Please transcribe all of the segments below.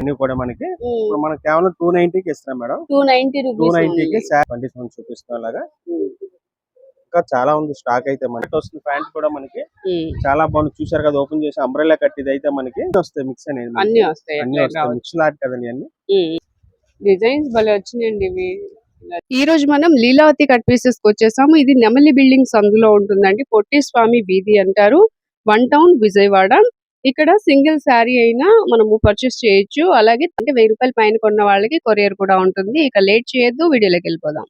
అన్ని కూడా మనకి ఇప్పుడు మనం కేవలం టూ నైన్టీకి ఇస్తున్నాం మేడం. టూ నైన్టీ టూ నైన్టీకి కండిషన్ చూపిస్తాం అలాగా ఇంకా చాలా ఉంది స్టాక్ అయితే మనకి. వస్తుంది ప్యాంట్ కూడా మనకి. చాలా బాగుంది. చూసారు కదా ఓపెన్ చేసి అంబ్రెల్లా కట్టిది అయితే మనకి వస్తాయి మిక్స్ అనేది. అన్ని వస్తాయి. అన్ని వస్తాయి. మిక్స్ లాట్ కదండి అన్ని. డిజైన్స్ భలే వచ్చినాయండి ఇవి. ఈ రోజు మనం లీలావతి కట్ పీసెస్కి వచ్చేసాము. ఇది నెమలి బిల్డింగ్స్ అందులో ఉంటుందండి. పొట్టి స్వామి వీధి అంటారు. One town Vijayawada. ఇక్కడ సింగిల్ శారీ అయినా మనము పర్చేస్ చేయొచ్చు. అలాగే అంటే వెయ్యి రూపాయల పైన కొన్న వాళ్ళకి కొరియర్ కూడా ఉంటుంది. ఇక లేట్ చేయొద్దు వీడియోలోకి వెళ్ళిపోదాం.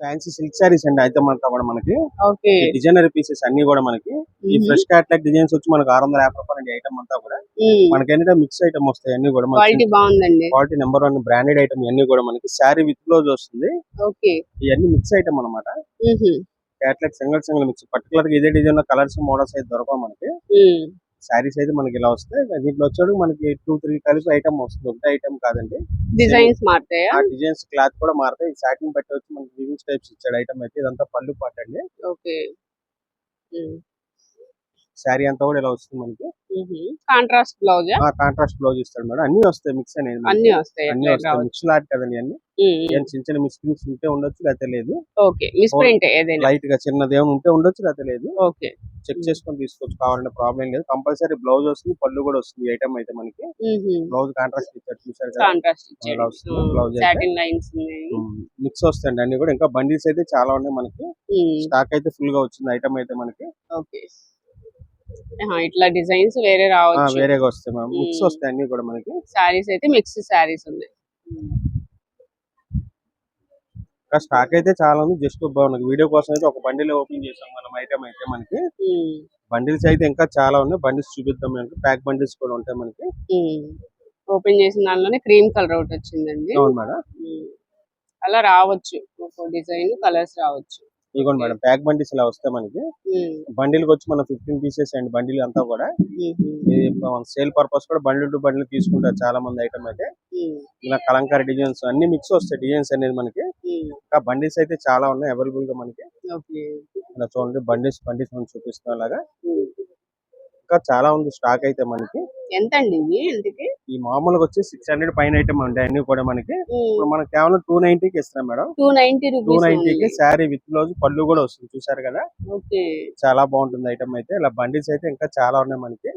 ఫ్యాన్సీ సిల్క్ సారీస్ అండి. అయితే మనతో కూడా మనకి. ఓకే. డిజైనర్ పీసెస్ అన్ని కూడా మనకి. ఈ ఫ్రెష్ క్యాట్లాగ్ డిజైన్స్ వచ్చి మనకి ఆరు వందల యాభై రూపాయలు ఐటమ్ అంతా కూడా. మనకి ఏంటంటే మిక్స్ ఐటమ్ వస్తాయి అన్ని కూడా క్వాలిటీ బాగుందండి. Quality number one branded item ఇవన్నీ కూడా మనకి. శారీ విత్ బ్లౌజ్ వస్తుంది. ఓకే. ఇవన్నీ మిక్స్ ఐటమ్ అన్నమాట. క్యాట్లాగ్ సింగిల్ సింగిల్ మిక్స్ పర్టికులర్గా ఇదే డిజైన్లో కలర్స్ మోడల్స్ అయితే దొరకవు మనకి. శారీస్ అయితే మనకి ఇలా వస్తాయి. దీంట్లో వచ్చాడు మనకి టూ త్రీ కలిసి ఐటమ్ వస్తుంది. ఒకటే ఐటమ్ కాదండి. డిజైన్స్ మారుతాయా? ఆ డిజైన్స్ క్లాత్ కూడా మారుతాయి. సాటిన్ బట్టి వచ్చి మనకి వివింగ్ టైప్స్ ఇచ్చాడు ఐటమ్ అయితే. ఇదంతా పళ్ళు పాట అండి. ఓకే. శారీ అంతా కూడా ఇలా వస్తుంది మనకి. కాంట్రాస్ట్ బ్లౌజ్ ఆ? కాంట్రాస్ట్ బ్లౌజ్ ఇస్తాడు మేడం. అన్ని వస్తాయి మిక్స్ అనేది. అన్ని వస్తాయి. అన్ని వస్తాయి. మిక్స్ లాట్ కదండి అన్ని. చిన్న చిన్న మిస్ప్రింట్స్ ఉంటే ఉండొచ్చు లేకపోతే లేదు. ఓకే మిస్ ప్రింట్ ఏదైనా. లైట్గా చిన్నది ఏమైనా ఉంటే ఉండొచ్చు లేకపోతే లేదు. ఓకే. చెక్ చేసుకొని తీసుకోవచ్చు కావాలంటే ప్రాబ్లం లేదు. కంపల్సరీ బ్లౌజ్ వస్తుంది పళ్ళు కూడా వస్తుంది ఐటమ్ అయితే మనకి. బ్లౌజ్ కాంట్రాస్ట్ ఇచ్చారు చూసారు బ్లౌజ్ మిక్స్ వస్తాయండి అన్ని కూడా. ఇంకా బండిల్స్ అయితే చాలా ఉన్నాయి మనకి. స్టాక్ అయితే ఫుల్గా వచ్చింది ఐటమ్ అయితే మనకి. ఇట్లా డిజైన్స్ వేరే రావచ్చు. వేరేగా వస్తాయి మ్యామ్. మిక్స్. వస్తాయి అన్ని కూడా మనకి. సారీస్ అయితే మిక్స్ సారీస్ ఉన్నాయి. స్టాక్ అయితే చాలా ఉంది. జస్ట్ మనకి వీడియో కోసం అయితే ఒక బండిల్ ఓపెన్ చేసాం మనం ఐటమ్ అయితే మనకి. బండిల్స్ అయితే ఇంకా చాలా ఉన్నాయి. బండిల్స్ చూపిద్దాం మనకి ప్యాక్ బండిల్స్ కూడా ఉంటాయి మనకి. ఓపెన్ చేసిన దానిలోనే క్రీమ్ కలర్ ఒకటి వచ్చిందండి. అవును మేడం. అలా రావచ్చు. డిజైన్ కలర్స్ రావచ్చు. ఇదిగోండి మేడం ప్యాక్ బండిల్స్ ఇలా వస్తాయి మనకి. బండిల్కి వచ్చి మన ఫిఫ్టీన్ పీసెస్ అండ్ బండిల్ అంతా కూడా సేల్ పర్పస్ కూడా బండిల్ టు బండిల్ తీసుకుంటారు చాలా మంది ఐటమ్ అయితే ఇలా కలంకారీ డిజైన్స్ అన్ని మిక్స్ వస్తాయి డిజైన్స్ అనేది మనకి. ఇంకా బండిల్స్ అయితే చాలా ఉన్నాయి అవైలబుల్గా మనకి. ఇలా చూడండి బండిల్స్ బండిల్స్ మనం చూపిస్తాం అలాగా ఉమ్. ఇంకా చాలా ఉంది స్టాక్ అయితే మనకి. ఎంత అండి ఈ మామూలుగా వచ్చి సిక్స్ హండ్రెడ్ పైన ఐటమ్ ఉంటాయి. అన్ని కూడా మనకి. ఇప్పుడు మనం కేవలం టూ నైన్టీకి ఇస్తున్నాం మేడం. టూ నైన్టీ టూ నైన్టీకి శారీ విత్ బ్లౌజ్ పళ్ళు కూడా వస్తుంది. చూసారు కదా? చాలా బాగుంటుంది ఐటమ్ అయితే. ఇలా బండిల్స్ అయితే ఇంకా చాలా ఉన్నాయి మనకి.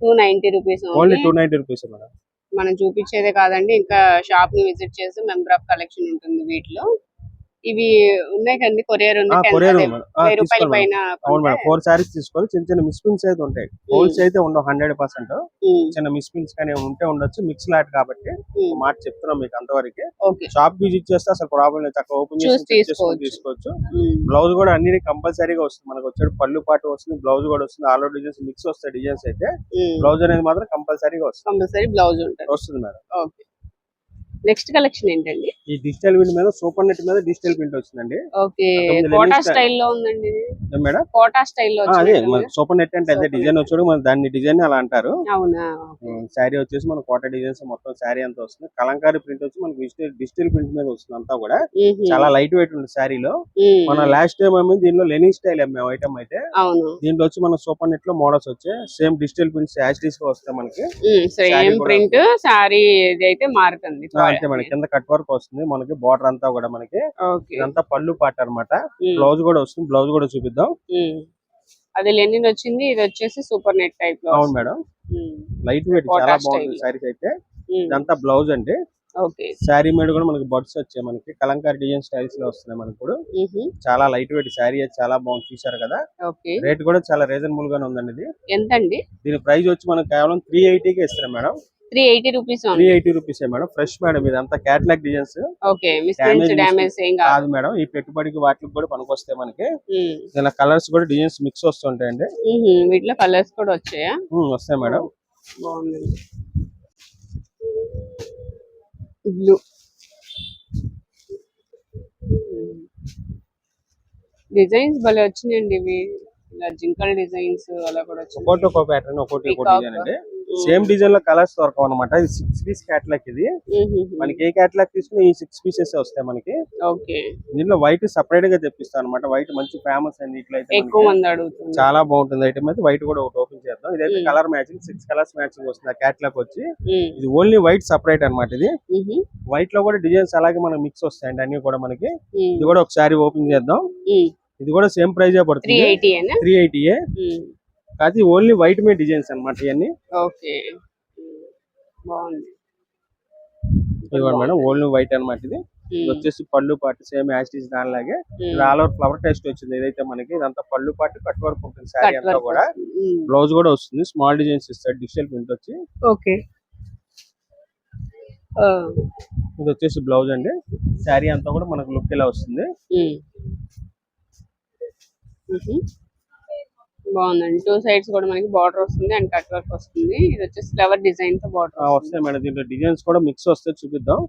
Two ninety rupees only two ninety rupees madam. మనం చూపించేదే కాదండి. ఇంకా షాప్ని విజిట్ చేసి మెంబర్ ఆఫ్ కలెక్షన్ ఉంటుంది వీటిలో. ఇవి ఉన్నాయి కండి కొరియర్ ఉంది కొరియర్ రూపాయల. పైన అవును మేడం ఫోర్ శారీస్ తీసుకోవాలి చిన్న చిన్న మిస్ప్రింట్స్ అయితే ఉంటాయి. హోల్స్ అయితే ఉండవు హండ్రెడ్ పర్సెంట్. చిన్న మిస్ప్రింట్స్ కానీ ఉంటే ఉండొచ్చు మిక్స్ లాట్ కాబట్టి మాట చెప్తున్నాం మీకు అంతవరకు. షాప్ విజిట్ చేస్తే అసలు ప్రాబ్లం లేదు. చక్కగా ఓపెన్ చూసి తీసుకోవచ్చు. బ్లౌజ్ కూడా అన్ని కంపల్సరీగా వస్తుంది. మనకు వచ్చాడు పళ్ళు పాటు వస్తుంది బ్లౌజ్ కూడా వస్తుంది. ఆల్ డిజైన్స్ మిక్స్ వస్తాయి డిజైన్స్ అయితే. బ్లౌజ్ అనేది మాత్రం కంపల్సరీగా వస్తుంది. కంపల్సరీ బ్లౌజ్ ఉంటుంది. వస్తుంది మేడం. ఓకే. నెక్స్ట్ కలెక్షన్ ఏంటండి? ఈ డిజిటల్ ప్రింట్ మీద సూపర్ నెట్ మీద డిజిటల్ ప్రింట్ వచ్చిందండి. ఓకే. కోటా స్టైల్లో ఉందండి మేడం? కోటా స్టైల్లో అదే సూపర్ నెట్ అంటే అదే డిజైన్ వచ్చాడు మన దాన్ని డిజైన్ అలా అంటారు. అవునా? శారీ వచ్చేసి మన కోట డిజైన్స్ మొత్తం శారీ అంతా వస్తుంది. కలంకారీ ప్రింట్ వచ్చి మనకి డిజిటల్ డిజిటల్ ప్రింట్ మీద వస్తుంది అంతా కూడా. చాలా లైట్ వెయిట్ ఉంది శారీలో. మన లాస్ట్ టైం ఏమైంది? దీనిలో లెనింగ్ స్టైల్ అమ్మాం ఐటమ్ అయితే. అవును. దీంట్లో వచ్చి మన సూపర్ నెట్లో మోడల్స్ వచ్చాయి. సేమ్ డిజిటల్ ప్రింట్స్ యాస్టీస్గా వస్తాయి మనకి. సేమ్ ప్రింట్ సారీ ఇది అయితే మారుతుంది. అంతే మనకి కింద కట్ వర్క్ వస్తుంది. మనకి బార్డర్ అంతా కూడా మనకి ఇదంతా పళ్ళు పాట అన్నమాట. ఉమ్, బ్లౌజ్ కూడా వస్తుంది. బ్లౌజ్ కూడా చూపిద్దాం. అది లెనిన్ వచ్చింది. ఇది వచ్చేసి సూపర్ నెట్ టైప్ అవును మేడం. లైట్ వెయిట్ చాలా. బాగుంటుంది శారీస్ అయితే. ఇదంతా బ్లౌజ్ అండి. ఓకే. శారీ మీద కూడా మనకి బడ్స్ వచ్చాయి మనకి. కలంకారీ డిజైన్ స్టైల్స్లో వస్తున్నాయి మనకి కూడా చాలా లైట్ వెయిట్ శారీ చాలా బాగుంది. చూసారు కదా? రేట్ కూడా చాలా రీజనబుల్ గానే ఉందండి ఇది. ఎంత అండి దీని ప్రైస్ వచ్చి మనకి కేవలం త్రీ కి ఇస్తున్నాం madam. Three eighty rupees three eighty rupees madam? Fresh madam ఇదంతా క్యాటలాగ్ డిజైన్స్ ఓకే ఏం కాదు. మేడం. ఈ పెట్టుబడికి వాటికి కూడా పనికొస్తాయి మనకి ఇలా కలర్స్ కూడా డిజైన్స్ మిక్స్ వస్తుంటాయండి. వీటిలో కలర్స్ కూడా వచ్చాయా? ఉమ్, వస్తాయి మేడం. బాగుందండి బ్లూ డిజైన్స్ భలే వచ్చినాయండి ఇవి. ఇలా జింకల్ డిజైన్స్ అలా కూడా ఒకటి వచ్చినాయి ఒక ప్యాటర్న్ ఒకటి. డిజైన్ అండి. సేమ్ డిజైన్లో కలర్స్ దొరకవు అనమాట ఇది సిక్స్ పీస్ క్యాటలాగ్ ఇది. మనకి ఏ క్యాటలాగ్ తీసుకుని ఈ సిక్స్ పీసెస్ వస్తాయి మనకి. దీనిలో వైట్ సపరేట్గా తెప్పిస్తాను అనమాట వైట్ మంచి ఫేమస్ అండి ఇట్లా అయితే ఎక్కువ మనకి మంది అడుగుతున్నారు. చాలా బాగుంటుంది ఐటమ్ అయితే. వైట్ కూడా ఒకటి ఓపెన్ చేద్దాం. ఇదైతే. Colour matching six colours matching వస్తుంది క్యాట్లాగ్ వచ్చి. ఇది ఓన్లీ వైట్ సపరేట్ అన్నమాట ఇది. వైట్లో కూడా డిజైన్స్ అలాగే మనకి మిక్స్ వస్తాయండి అన్ని కూడా మనకి. ఇది కూడా ఒకసారి ఓపెన్ చేద్దాం. ఇది కూడా సేమ్ ప్రైజ్ పడుతుంది. త్రీ ఎయిటీ కాదు ఓన్లీ వైట్ మీద డిజైన్స్ అన్నమాట ఇవన్నీ. ఓకే. బాగుంది. ఇవ్వండి మేడం ఓన్లీ వైట్ అన్నమాట ఇది. వచ్చేసి పళ్ళు పాటు సేమ్ యాస్టీస్ దానిలాగే. ఆల్ ఓవర్ ఫ్లవర్ టెస్ట్ వచ్చింది. ఇదైతే మనకి ఇదంతా పళ్ళు పాటు కట్ వర్క్ ఉంటుంది శారీ అంతా కూడా. బ్లౌజ్ కూడా వస్తుంది. స్మాల్ డిజైన్స్ ఇస్తాడు డిజిటల్ ప్రింట్ వచ్చి. ఓకే. ఇది వచ్చేసి బ్లౌజ్ అండి. శారీ అంతా కూడా మనకు లుక్ ఇలా వస్తుంది. ఉహు. బాగుందండి. టూ సైడ్స్ కూడా మనకి బార్డర్ వస్తుంది అండ్ కట్ వర్క్ వస్తుంది. ఇది వచ్చేసి ఫ్లవర్ డిజైన్తో బార్డర్ వస్తాయి మేడం. దీంట్లో డిజైన్స్ కూడా మిక్స్ వస్తే చూపిద్దాం.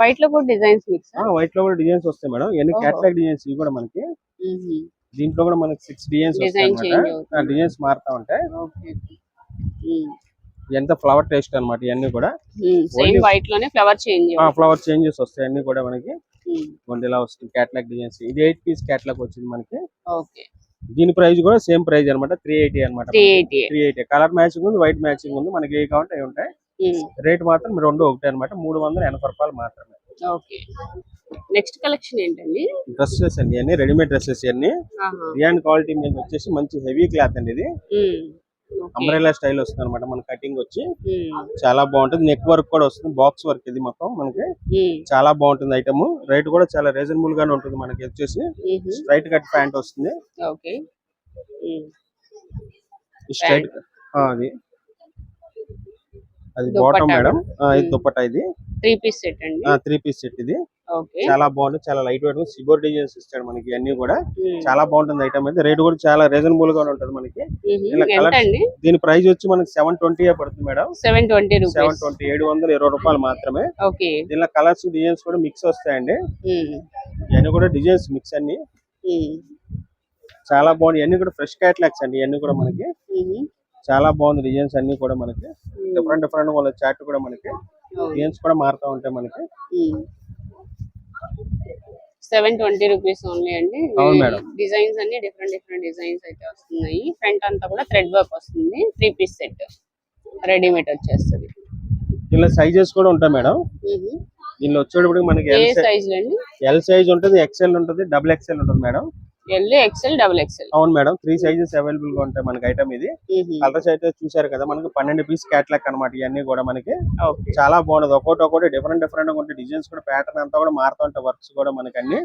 వైట్లో కూడా డిజైన్స్ మిక్స్ వైట్లో కూడా డిజైన్స్ వస్తాయి మేడం. ఇవన్నీ ఓహో. క్యాట్లాగ్ డిజైన్స్ ఇవి కూడా మనకి. దీంట్లో కూడా మనకి సిక్స్ డిజైన్స్ డిజైన్ వస్తాయి అనమాట డిజైన్స్ మారుతా ఉంటాయి. ఓకే. ఎంత ఫ్లవర్ టేస్ట్ అన్నమాట ఇవన్నీ కూడా. వైట్లోనే ఫ్లవర్ చేంజ్ ఫ్లవర్ చేంజెస్ వస్తాయి అన్ని కూడా మనకి. ఇలా వస్తుంది క్యాట్లాగ్ డిజైన్స్. ఇది ఎయిట్ పీస్ క్యాట్లాగ్ వచ్చింది మనకి. ఓకే. దీని ప్రైస్ కూడా సేమ్ ప్రైస్ అన్నమాట త్రీ ఎయిటీ అనమాట త్రీ ఎయిటీ కలర్ మ్యాచింగ్ ఉంది వైట్ మ్యాచింగ్ ఉంది మనకి ఏ కావాలంటే అవి ఉంటాయి. రేట్ మాత్రం రెండు ఒకటే అన్నమాట మూడు వందల ఎనభై రూపాయలు మాత్రమే. ఓకే. నెక్స్ట్ కలెక్షన్ ఏంటండి? డ్రెస్సెస్ అండి ఇవన్నీ రెడీమేడ్ డ్రెస్సెస్ ఆహా. రియాన్ క్వాలిటీ మీద వచ్చేసి మంచి హెవీ క్లాత్ అండి ఇది. ఓకే. అంబ్రెలా స్టైల్ వస్తుంది అనమాట మన కటింగ్ వచ్చి. చాలా బాగుంటుంది. నెక్ వర్క్ కూడా వస్తుంది. బాక్స్ వర్క్ ఇది మొత్తం మనకి. చాలా బాగుంటుంది ఐటమ్ రేట్ కూడా చాలా రీజనబుల్ గానే ఉంటుంది మనకి. వచ్చేసి. స్ట్రైట్ కట్ ప్యాంట్ వస్తుంది. స్ట్రైట్ అది. అది బాటమ్ మేడం? ఇది. దుపట్టా ఇది. త్రీ పీస్ సెట్ అండి? త్రీ పీస్ సెట్ ఇది. ఓకే. చాలా బాగుంటుంది చాలా లైట్ వెయిట్ సిబోర్ డిజైన్స్ ఇస్తాడు మనకి అన్ని కూడా. చాలా బాగుంటుంది ఐటమ్ అయితే. రేట్ కూడా చాలా రీజనబుల్గా ఉంటుంది మనకి. దీని ప్రైస్ వచ్చి మనకి సెవెన్ ట్వంటీ పడుతుంది madam. Seven twenty seven twenty ఏడు వందల ఇరవై రూపాయలు మాత్రమే. ఓకే. దీనిలో కలర్స్ డిజైన్స్ కూడా మిక్స్ వస్తాయండి. ఇవన్నీ కూడా డిజైన్స్ మిక్స్ అన్ని. చాలా బాగుంది. ఇవన్నీ కూడా ఫ్రెష్ క్యాట్లాగ్స్ అండి ఇవన్నీ కూడా మనకి. చాలా బాగుంది డిజైన్స్ అన్ని కూడా మనకి. డిఫరెంట్ డిఫరెంట్ వాళ్ళ చాట్ కూడా మనకి. డిజైన్స్ కూడా మారుతూ ఉంటాయి మనకి. సెవెన్ ట్వంటీ రూపీస్ ఓన్లీ అండి. డిజైన్స్ అన్ని డిఫరెంట్ డిఫరెంట్ డిజైన్స్ అయితే వస్తున్నాయి. ఫ్రంట్ అంతా కూడా థ్రెడ్ వర్క్ వస్తుంది. త్రీ పీస్ సెట్ రెడీమేడ్ వచ్చేస్తుంది. ఇలా సైజెస్ కూడా ఉంటాయి మేడం. ఉహు. దీనిలో వచ్చేటప్పుడు మనకి ఎల్ సైజ్ ఎల్ సైజ్ ఉంటుంది ఎక్సెల్ ఉంటుంది డబుల్ ఎక్సెల్ ఉంటుంది madam. L XL double XL అవును మేడం త్రీ సైజెస్ అవైలబుల్గా ఉంటాయి మనకి ఐటమ్ ఇది. కలర్స్ అయితే చూసారు కదా మనకి పన్నెండు పీస్ క్యాట్లాగ్ అన్నమాట ఇవన్నీ కూడా మనకి. చాలా బాగుంది. ఒక్కొక్కటి ఒక్కొక్కటి డిఫరెంట్ డిఫరెంట్గా ఉంటాయి. డిజైన్స్ కూడా ప్యాటర్న్ అంతా కూడా మారుతూ ఉంటాయి వర్క్స్ కూడా మనకి అన్ని.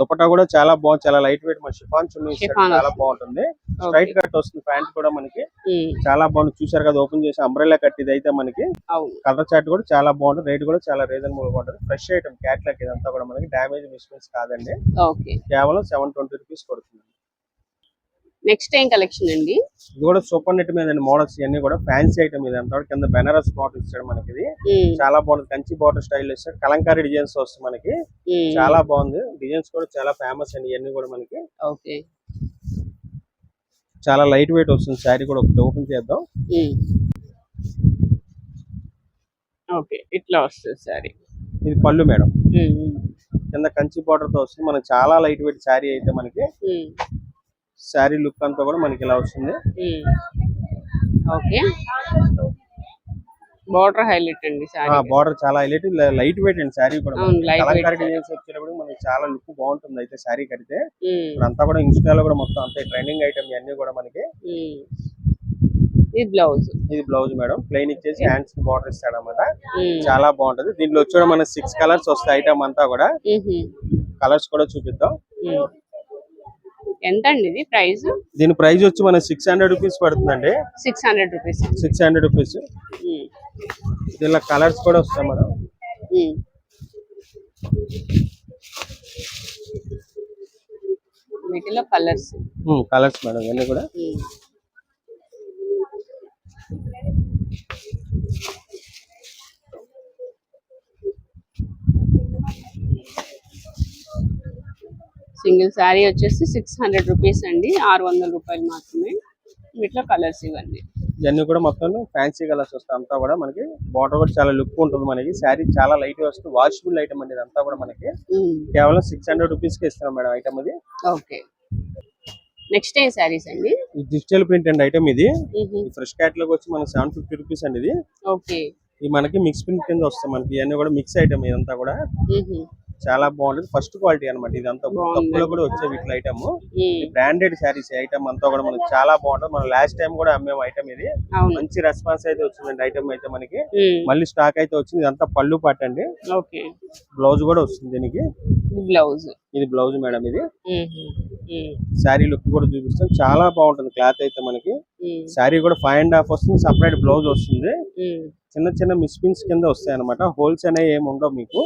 దుపట్టా కూడా చాలా బాగుంది. చాలా లైట్ వెయిట్ మన షిఫాన్ చున్నీ చాలా బాగుంటుంది. స్ట్రైట్ కట్ వస్తుంది ప్యాంట్ కూడా మనకి. చాలా బాగుంది. చూసారు కదా ఓపెన్ చేసి అంబ్రెల్లా కట్ ఇది అయితే మనకి కలర్ చార్ట్ కూడా చాలా బాగుంటుంది. రేట్ కూడా చాలా రీజనబుల్గా ఉంటుంది. ఫ్రెష్ ఐటమ్ క్యాట్లాగ్ ఇదంతా కూడా మనకి డామేజ్ మిస్టేక్స్ కాదండి. కేవలం సెవెన్ ట్వంటీ రూపీస్ పడుతుంది నెక్స్ట్ ఏం కలెక్షన్ అండి? ఇది కూడా సూపర్ నెట్ మీద మోడల్స్ ఇవన్నీ కూడా. ఫ్యాన్సీ ఐటమ్ ఇది కూడా కింద బెనారస్ బాటిల్ ఇస్తాడు మనకి ఇది. చాలా బాగుంది. కంచి బాటర్ స్టైల్ ఇస్తాడు. కలంకారీ డిజైన్స్ వస్తుంది మనకి. చాలా బాగుంది. డిజైన్స్ కూడా చాలా ఫేమస్ అండి ఇవన్నీ కూడా మనకి. ఓకే. చాలా లైట్ వెయిట్ వస్తుంది. శారీ కూడా ఒకటి ఓపెన్ చేద్దాం. ఓకే. ఇట్లా వస్తుంది సారీ ఇది పళ్ళు మేడం. కింద కంచి బార్డర్తో వస్తుంది మనకి చాలా లైట్ వెయిట్ శారీ అయితే మనకి శారీ లుక్ అంతా కూడా మనకి ఇలా వస్తుంది. ఓకే. బార్డర్ హైలైట్ అండి బార్డర్ చాలా హైలైట్ లైట్ వెయిట్ అండి శారీ కూడా కలంకారీ. డిజైన్స్ వచ్చేటప్పుడు మనకి చాలా లుక్ బాగుంటుంది అయితే శారీ కడితే. అంతా కూడా ఇన్స్టాలో కూడా మొత్తం అంతే ట్రెండింగ్ ఐటమ్ ఇవన్నీ కూడా మనకి. ఇది బ్లౌజ్. ఇది బ్లౌజ్ మేడం. ప్లెయిన్ ఇచ్చేసి హ్యాండ్స్కి బార్డర్ ఇస్తాడు అనమాట చాలా బాగుంటది. దీంట్లో వచ్చి మన సిక్స్ కలర్స్ వస్తాయి ఐటమ్ అంతా కూడా. కలర్స్ కూడా చూపిద్దాం. ఎంత అండి ఇది ప్రైస్ దీని ప్రైస్ వచ్చి మన సిక్స్ హండ్రెడ్ రూపీస్ పడుతుందండి. Six hundred rupees six hundred rupees దీనిలో కలర్స్ కూడా వస్తాయి మేడం. వీటిలో కలర్స్ కలర్స్ మేడం ఇవన్నీ కూడా. సింగిల్ శారీ వచ్చేసి సిక్స్ హండ్రెడ్ రూపీస్ అండి. ఆరు వందల రూపాయలు మాత్రమే. వీటిలో కలర్స్ ఇవన్నీ ఇవన్నీ కూడా మొత్తం ఫ్యాన్సీ కలర్స్ వస్తాయి. అంతా కూడా మనకి బార్డర్ కూడా చాలా లుక్ ఉంటుంది మనకి. శారీ చాలా లైట్ వస్తుంది. వాషబుల్ ఐటమ్ అండి. ఇదంతా కూడా మనకి. కేవలం సిక్స్ హండ్రెడ్ రూపీస్కి ఇస్తున్నాం మేడం ఐటమ్ అది. ఓకే. నెక్స్ట్ ఏం శారీస్ అండి? డిజిటల్ ప్రింట్ అండ్ ఐటమ్ ఇది. ఫ్రెష్ క్యాటలాగ్ వచ్చి మనకి సెవెన్ ఫిఫ్టీ రూపీస్ అండి ఇది. ఓకే. ఇది మనకి మిక్స్ ప్రింట్ కింద వస్తాయి మనకి. ఇవన్నీ కూడా మిక్స్ ఐటమ్ ఇదంతా కూడా. చాలా బాగుంటుంది. ఫస్ట్ క్వాలిటీ అన్నమాట ఇదంతా. తక్కువలో కూడా వచ్చే వీటి ఐటమ్. బ్రాండెడ్ శారీస్ ఐటమ్ అంతా కూడా మనకి చాలా బాగుంటుంది. మనం లాస్ట్ టైం కూడా అమ్మేం ఐటమ్ ఇది. మంచి రెస్పాన్స్ అయితే వచ్చిందండి ఐటమ్ అయితే మనకి. మళ్ళీ స్టాక్ అయితే వచ్చింది. ఇదంతా పళ్ళు పాట అండి. బ్లౌజ్ కూడా వస్తుంది దీనికి. బ్లౌజ్. ఇది బ్లౌజ్ మేడం ఇది. శారీ లుక్ కూడా చూపిస్తాం. చాలా బాగుంటుంది క్లాత్ అయితే మనకి. శారీ కూడా ఫైవ్ అండ్ హాఫ్ వస్తుంది. సపరేట్ బ్లౌజ్ వస్తుంది. చిన్న చిన్న మిస్పిన్స్ కింద వస్తాయి అనమాట హోల్స్ అనేవి ఏమి ఉండవు మీకు.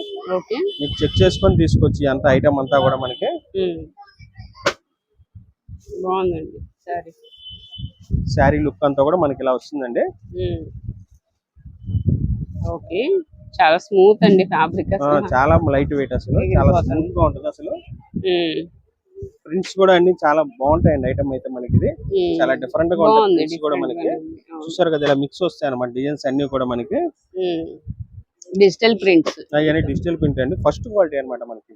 మీకు చెక్ చేసుకొని తీసుకొచ్చి అంత ఐటమ్ అంతా కూడా మనకి. బాగుందండి సరే శారీ లుక్ అంతా కూడా మనకి ఇలా వస్తుందండి. ఓకే. చాలా స్మూత్ అండి ఫ్యాబ్రిక్ చాలా లైట్ వెయిట్ అసలు. చాలా స్మూత్గా ఉంటుంది అసలు. ప్రింట్స్ కూడా అన్ని చాలా బాగుంటాయండి ఐటమ్ అయితే మనకి ఇది చాలా డిఫరెంట్గా ఉంటాయి బాగుంది prints కూడా మనకి. చూసారు కదా ఇలా మిక్స్ వస్తాయి అనమాట డిజైన్స్ అన్ని కూడా మనకి. డిజిటల్ ప్రింట్స్ అవన్నీ డిజిటల్ ప్రింట్ అండి. ఫస్ట్ క్వాలిటీ అన్నమాట మనకి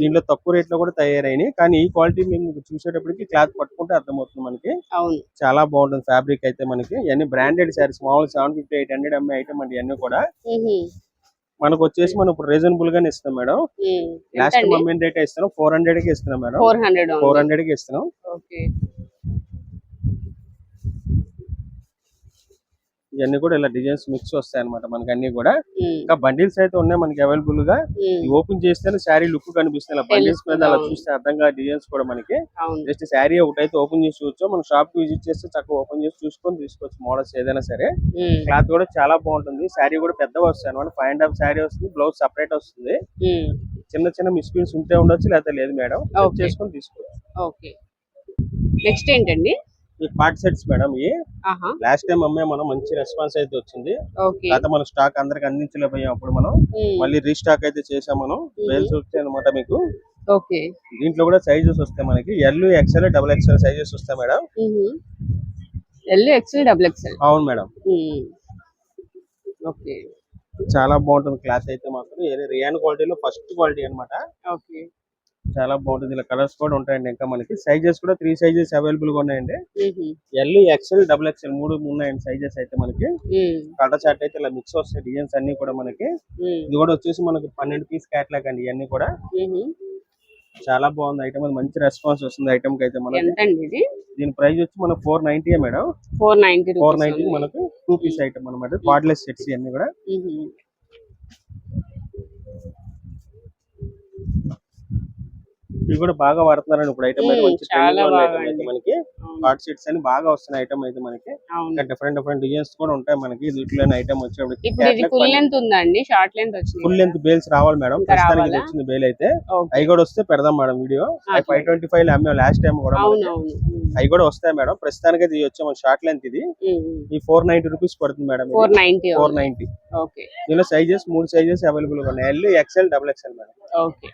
దీంట్లో తక్కువ రేట్లో కూడా తయారైనాయి. కానీ ఈ క్వాలిటీ మేము చూసేటప్పటికి క్లాత్ పట్టుకుంటే అర్థమవుతుంది మనకి. అవును. చాలా బాగుంటుంది ఫ్యాబ్రిక్ అయితే మనకి. ఇవన్నీ బ్రాండెడ్ శారీస్ మామూలు సెవెన్ ఫిఫ్టీ ఎయిట్ హండ్రెడ్ అమ్మే ఐటమ్ అండి ఇవన్నీ కూడా. మనకు వచ్చేసి మనం ఇప్పుడు రీజనబుల్ గానే ఇస్తాం మేడం. లాస్ట్ మమ్మీ రేట్ ఇస్తున్నాం? ఫోర్ హండ్రెడ్కి ఇస్తున్నాం మేడం. ఫోర్ హండ్రెడ్ ఫోర్ హండ్రెడ్కి ఇస్తున్నాం. ఇవన్నీ కూడా ఇలా డిజైన్స్ మిక్స్ వస్తాయి అనమాట మనకి అన్ని కూడా. ఇంకా బండిల్స్ అయితే ఉన్నాయి మనకి అవైలబుల్గా. ఓపెన్ చేస్తేనే శారీ లుక్ కనిపిస్తుంది. బండిల్స్ మీద అలా. చూస్తే అర్థం కాదు డిజైన్స్ కూడా మనకి. జస్ట్ శారీ ఒకటైతే ఓపెన్ చేసి చూడొచ్చు. మనం షాప్కి విజిట్ చేస్తే చక్కగా ఓపెన్ చేసి చూసుకొని తీసుకోవచ్చు మోడల్స్ ఏదైనా సరే. క్లాత్ కూడా చాలా బాగుంటుంది. శారీ కూడా పెద్దగా వస్తాయి అనమాట ఫైవ్ అండ్ హాఫ్ శారీ వస్తుంది. బ్లౌజ్ సపరేట్ వస్తుంది. చిన్న చిన్న మిస్ప్రింట్స్ ఉంటే ఉండొచ్చు లేకపోతే లేదు మేడం. చేసుకొని తీసుకోవచ్చు. ఓకే. నెక్స్ట్ ఏంటండి? ఈ పార్ట్ సెట్స్ మేడం ఈ లాస్ట్ టైం అమ్మే మనం మంచి రెస్పాన్స్ అయితే వచ్చింది. కాకపోతే మన స్టాక్ అందరికి అందించలేకపోయాం అప్పుడు మనం. మళ్ళీ రీస్టాక్ అయితే చేసాం మనం. బేల్స్ వచ్చాయి అనమాట మీకు. ఓకే. దీంట్లో కూడా సైజెస్ వస్తాయి మనకి. L XL double XL sizes వస్తాయి madam. L XL double XL అవును మేడం. ఓకే. చాలా బాగుంటుంది క్లాత్ అయితే మాత్రం. రియాన్ క్వాలిటీలో ఫస్ట్ క్వాలిటీ అన్నమాట. ఓకే. చాలా బాగుంటుంది. ఇలా కలర్స్ కూడా ఉంటాయండి ఇంకా మనకి. సైజెస్ కూడా త్రీ సైజెస్ అవైలబుల్గా ఉన్నాయండి. ఎల్ ఎక్స్ఎల్ డబుల్ ఎక్స్ఎల్ మూడు ఉన్నాయండి సైజెస్ అయితే మనకి. కలర్ చార్ట్ అయితే ఇలా మిక్స్ వస్తాయి. డిజైన్స్ అన్ని కూడా మనకి. ఇది కూడా వచ్చేసి మనకి పన్నెండు పీస్ క్యాట్లాగ్ అండి ఇవన్నీ కూడా. చాలా బాగుంది ఐటమ్ అది మంచి రెస్పాన్స్ వస్తుంది ఐటమ్కి అయితే మనకి. దీని ప్రైస్ వచ్చి మనకి four ninety madam. Four ninety four ninety మనకు టూ పీస్ ఐటమ్ అనమాట కార్డ్లెస్ సెట్స్ ఇవన్నీ కూడా. ఇవి కూడా బాగా వాడుతున్నారండి. ఇప్పుడు ఐటమ్ అయితే. మనకి కార్డ్ సెట్స్ అని బాగా వస్తున్నాయి ఐటమ్ అయితే మనకి. ఇంకా డిఫరెంట్ డిఫరెంట్ డిజైన్స్ కూడా ఉంటాయి మనకి. వీటిలోని ఐటమ్ ఇది ఫుల్ లెంత్ ఉందా అండి షార్ట్ లెంత్ వచ్చింది ఫుల్ లెంత్ బేల్స్ రావాలి మేడం. ప్రస్తుతానికి? వచ్చింది బేల్ అయితే. అవి కూడా వస్తే పెడదాం madam video. Five twenty five అమ్మాం last time కూడా అవి కూడా వస్తాయి మేడం. ప్రస్తుతానికి ఇది వచ్చే షార్ట్ లెంత్ ఇది. ఈ ఫోర్ నైన్టీ రూపీస్ పడుతుంది madam four ninety four ninety దీనిలో సైజెస్ మూడు సైజెస్ అవైలబుల్గా ఉన్నాయి L XL double XL madam. Okay